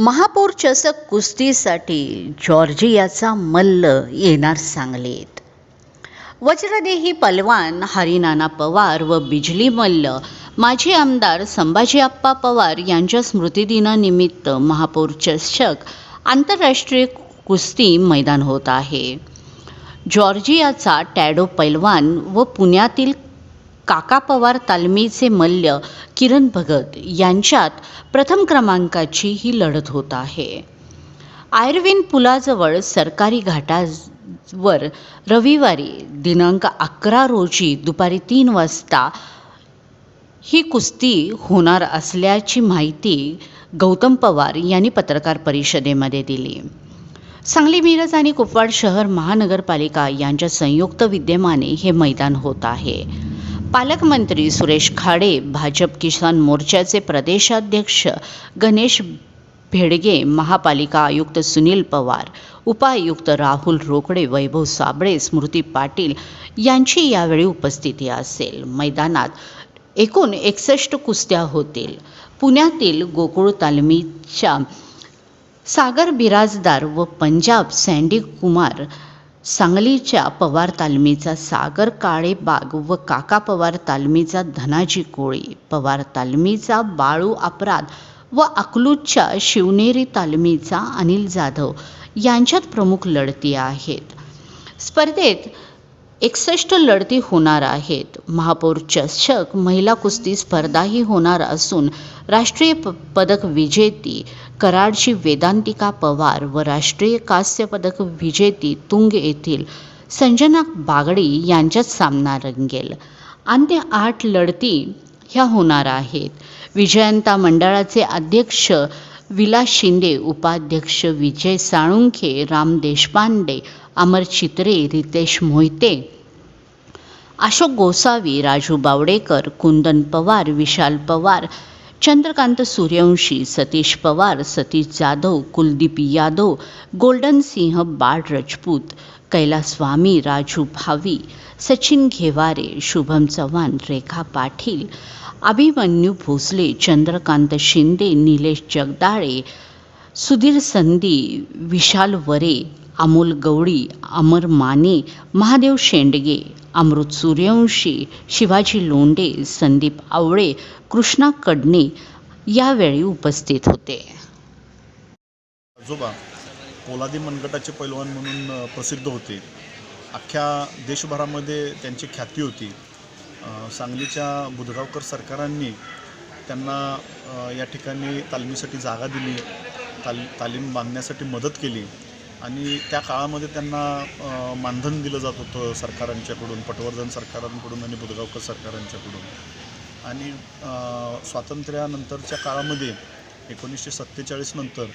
महापौर चषक कुस्तीसाठी जॉर्जियाचा मल्ल येणार सांगलीत. वज्रदेही पलवान हरिनाना पवार व बिजली मल्ल माजी आमदार संभाजी आप्पा पवार यांच्या स्मृतिदिनानिमित्त महापौर चषक आंतरराष्ट्रीय कुस्ती मैदान होत आहे. जॉर्जियाचा टॅडो पैलवान व पुण्यातील काका पवार तालमीचे मल्ल किरण भगत यांच्यात प्रथम क्रमांकाची ही लढत होत आहे. आयर्विन पुलाजवळ सरकारी घाटावर रविवारी दिनांक अकरा रोजी दुपारी तीन वाजता ही कुस्ती होणार असल्याची माहिती गौतम पवार यांनी पत्रकार परिषदेमध्ये दिली. सांगली मिरज आणि कुपवाड शहर महानगरपालिका यांच्या संयुक्त विद्यमाने हे मैदान होत आहे. पालकमंत्री सुरेश खाडे भाजप किसान मोर्चाचे प्रदेशाध्यक्ष गणेश भेडगे महापालिका आयुक्त सुनील पवार उपायुक्त राहुल रोकडे वैभव साबळे स्मृती पाटील यांची यावेळी उपस्थिती असेल. मैदानात एकूण एकसष्ट कुस्त्या होतील. पुण्यातील गोकुळ तालमीच्या सागर बिराजदार व पंजाब सँडी कुमार सांगलीच्या पवार तालमीचा सागर काळे बाग व काका पवार तालमीचा धनाजी कोळी. पवार तालमीचा बाळू अपराध व अकलूजच्या शिवनेरी तालमीचा अनिल जाधव यांच्यात प्रमुख लढती आहेत. स्पर्धेत एकसष्ट लढती होणार आहेत. महापौर चषक महिला कुस्ती स्पर्धाही होणार असून राष्ट्रीय प पदक विजेती कराडची वेदांतिका पवार व राष्ट्रीय कांस्य पदक विजेती तुंग येथील संजना बागडी यांच्यात सामना रंगेल. अन्य आठ लढती ह्या होणार आहेत. विजयंता मंडळाचे अध्यक्ष विलास शिंदे उपाध्यक्ष विजय साळुंखे राम देशपांडे अमर चित्रे रितेश मोहिते अशोक गोसावी राजू बावडेकर कुंदन पवार विशाल पवार चंद्रकांत सूर्यवंशी सतीश पवार सतीश जाधव कुलदीप यादव गोल्डन सिंह बाळ राजपूत कैलास स्वामी राजू भावी सचिन घेवारे शुभम चव्हाण रेखा पाटील अभिमन्यू भोसले चंद्रकांत शिंदे निलेश जगदाळे सुधीर संदी विशाल वरे अमोल गवळी अमर माने महादेव शेंडगे अमृत सूर्यवंशी शिवाजी लोंडे संदीप आवळे कृष्णा कडणे यावेळी उपस्थित होते. आजोबा पोलादी मनगटाचे पैलवान म्हणून प्रसिद्ध होते. अख्ख्या देशभरामध्ये त्यांची ख्याती होती. सांगलीच्या बुधगावकर सरकारांनी त्यांना या ठिकाणी तालमीसाठी जागा दिली. ताल तालीम बांधण्यासाठी मदत केली. आणि त्या काळामध्ये त्यांना मानधन दिलं जात होतं सरकारांच्याकडून पटवर्धन सरकारांकडून आणि बुधगावकर सरकारांच्याकडून. आणि स्वातंत्र्यानंतरच्या काळामध्ये एकोणीसशे सत्तेचाळीस नंतर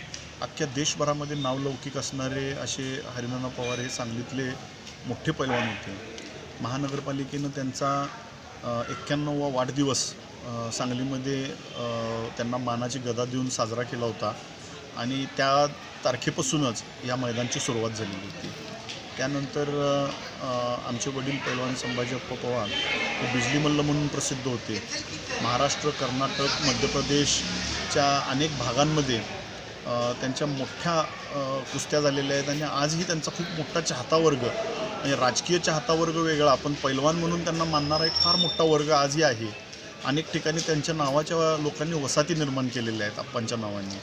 अख्ख्या देशभरामध्ये नावलौकिक असणारे असे हरिनाना पवार हे सांगलीतले मोठे पैलवान होते. महानगरपालिकेनं त्यांचा एक्क्याण्णववा वाढदिवस सांगलीमध्ये त्यांना मानाची गदा देऊन साजरा केला होता. आणि त्या तारखेपासूनच या मैदानची सुरुवात झालेली होती. त्यानंतर आमचे वडील पैलवान संभाजी अप्पा पवार हे बिजली मल्ल म्हणून प्रसिद्ध होते. महाराष्ट्र कर्नाटक मध्य प्रदेशच्या अनेक भागांमध्ये त्यांच्या मोठ्या कुस्त्या झालेल्या आहेत आणि आजही त्यांचा खूप मोठा चाहता वर्ग म्हणजे राजकीय चाहता वर्ग वेगळा. आपण पैलवान म्हणून त्यांना मानणारा एक फार मोठा वर्ग आजही आहे. अनेक ठिकाणी त्यांच्या नावाच्या लोकांनी वसाहती निर्माण केलेल्या आहेत आप्पांच्या नावाने.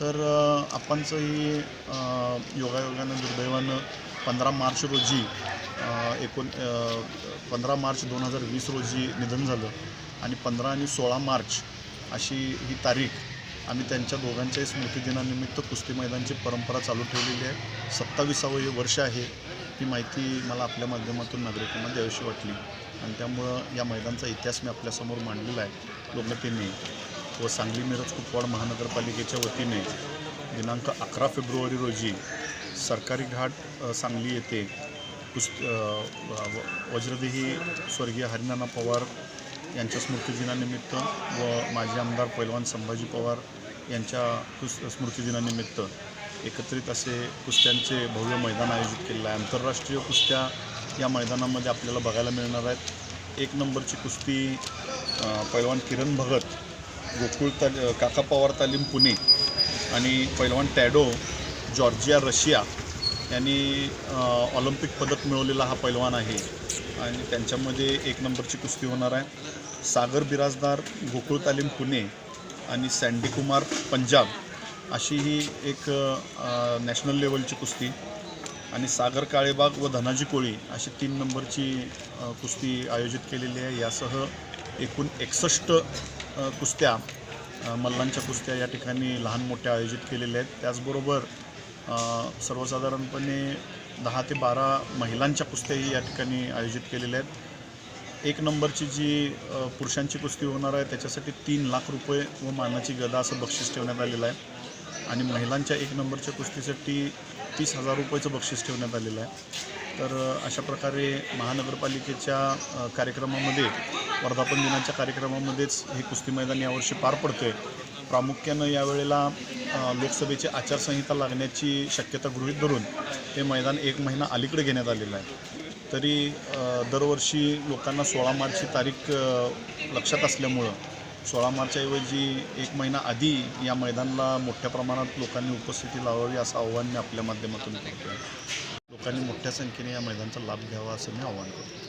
तर आपणचंही योगायोगानं दुर्दैवानं पंधरा मार्च रोजी एकोण पंधरा मार्च दोन हजार वीस रोजी निधन झालं. आणि पंधरा आणि सोळा मार्च अशी ही तारीख आम्ही त्यांच्या दोघांच्याही स्मृतिदिनानिमित्त कुस्ती मैदानची परंपरा चालू ठेवलेली आहे. सत्ताविसावं हे वर्ष आहे ही माहिती मला आपल्या माध्यमातून नागरिकांना द्यावीशी वाटली. आणि त्यामुळं या मैदानचा इतिहास मी आपल्यासमोर मांडलेला आहे. लोकतेने व सांगली मिरज कुपवाड महानगरपालिकेच्या वतीने दिनांक अकरा फेब्रुवारी रोजी सरकारी घाट सांगली येथे पुस्त व- वज्रदेही स्वर्गीय हरिनाना पवार यांच्या स्मृतिदिनानिमित्त व माजी आमदार पैलवान संभाजी पवार यांच्या कुस स्मृतिदिनानिमित्त एकत्रित असे कुस्त्यांचे भव्य मैदान आयोजित केलेलं आहे. आंतरराष्ट्रीय कुस्त्या या मैदानामध्ये आपल्याला बघायला मिळणार आहेत. एक नंबरची कुस्ती पैलवान किरण भगत गोकुळ ताल काका पवार तालीम पुणे आणि पैलवान टॅडो जॉर्जिया रशिया यांनी ऑलिम्पिक पदक मिळवलेला हा पैलवान आहे. आणि त्यांच्यामध्ये एक नंबरची कुस्ती होणार आहे. सागर बिराजदार गोकुळ तालीम पुणे आणि सँडी कुमार पंजाब अशी ही एक नॅशनल लेवलची कुस्ती. आणि सागर काळेबाग व धनाजी कोळी अशी तीन नंबरची कुस्ती आयोजित केलेली आहे. यासह एकूण एकसष्ट कुस्त्या मल्लांच्या कुस्त्या या ठिकाणी लहान मोठ्या आयोजित केलेल्या आहेत. त्याचबरोबर सर्वसाधारणपणे दहा ते बारा महिलांच्या कुस्त्याही या ठिकाणी आयोजित केलेल्या आहेत. एक नंबरची जी पुरुषांची कुस्ती होणार आहे त्याच्यासाठी तीन लाख रुपये व मानाची गदा असं बक्षीस ठेवण्यात आलेलं आहे. आणि महिलांच्या एक नंबरच्या कुस्तीसाठी तीस हजार रुपयाचं बक्षीस ठेवण्यात आलेलं आहे. तर अशा प्रकारे महानगरपालिकेच्या कार्यक्रमामध्ये वर्धापन दिनाच्या कार्यक्रमामध्येच हे कुस्ती मैदान यावर्षी पार पडतं आहे प्रामुख्यानं यावेळेला लोकसभेची आचारसंहिता लागण्याची शक्यता गृहीत धरून हे मैदान एक महिना अलीकडे घेण्यात आलेलं आहे. तरी दरवर्षी लोकांना सोळा मार्चची तारीख लक्षात असल्यामुळं सोळा मार्चऐवजी एक महिना आधी या मैदानाला मोठ्या प्रमाणात लोकांनी उपस्थिती लावावी असं आव्हान मी आपल्या माध्यमातून करतो आहे लोकांनी मोठ्या संख्येने या मैदानाचा लाभ घ्यावा असं मी आव्हान करतो